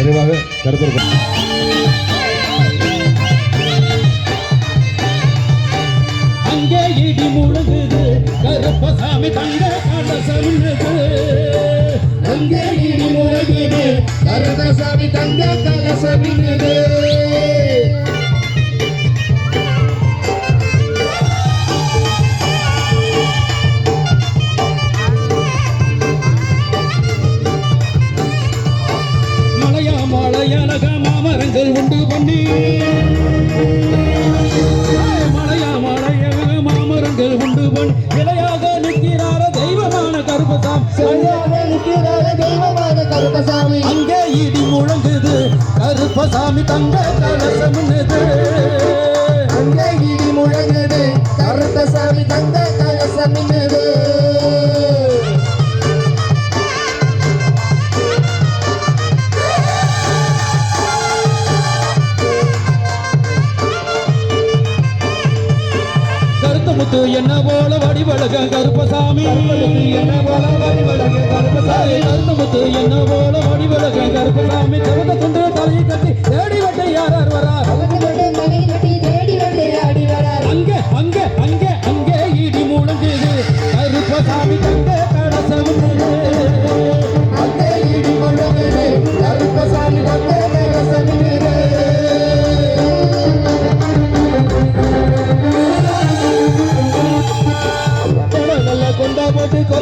நிறைவாக கருத்தர் அங்கே இடி முழங்குது கருப்பசாமி தங்க கட சொல்லுது. அங்கே இடி முழங்குது கருப்பசாமி தங்க கட சொல்லுது. மலையழக மாமரங்கள் உண்டு பண்ணி மலையா மலையழக மாமரங்கள் உண்டு பண்ணி இலையாக நிற்கிறார தெய்வமான கருப்பசாமி. அங்கே இடி முழங்குது. கருப்பசாமி தங்க கலசமிழுது கருத்த முத்து என்ன போல வடிவழக கருப்பசாமி? என்ன போல வடிவழக கருப்பசாமி? கருத்த முத்து என்ன போல வடிவழக கருப்பசாமி?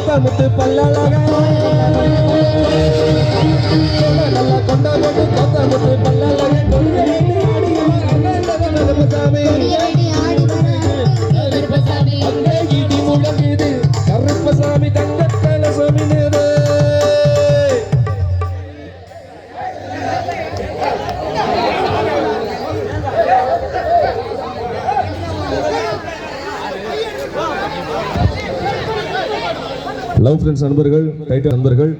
போட்டு முத்து பல்லழக. நல்ல முத்து பல்லழக. கொள்கை லவ் ஃப்ரெண்ட்ஸ் நண்பர்கள் டைட்டல் நண்பர்கள்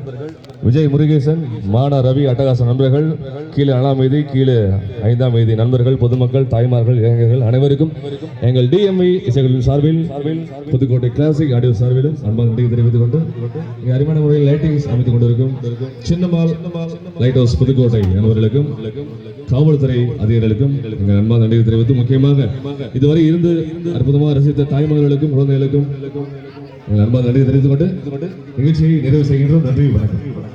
விஜய் முருகேசன் மானா ரவி அட்டகாசன் நண்பர்கள் கீழே அனாமதி கீழே ஐந்தாம் மீதி நண்பர்கள் பொதுமக்கள் தாய்மார்கள் இளைஞர்கள் அனைவருக்கும் எங்கள் டிஎம்ஐ இசைகளின் சார்பில் புதுக்கோட்டை கிளாசிக் ஆடியோ சார்பிலும் அன்பான நன்றி தெரிவித்துக் கொண்டு இங்கே அருமையான முறையில் லைட்டிங்ஸ் அமைத்துக் கொண்டிருக்கும் சின்னமால் லைட் ஹவுஸ் புதுக்கோட்டை அனைவர்களுக்கும் காவல்துறை அதிகாரிகளுக்கும் எங்கள் அன்பான நன்றி தெரிவித்து முக்கியமாக இதுவரை இருந்து அற்புதமாக ரசித்த தாய்மார்களுக்கும் குழந்தைகளுக்கும் எங்கள் அன்பான நன்றி தெரிவித்துக் கொண்டு நிகழ்ச்சியை நிறைவு செய்கின்றோம். நன்றி வணக்கம்.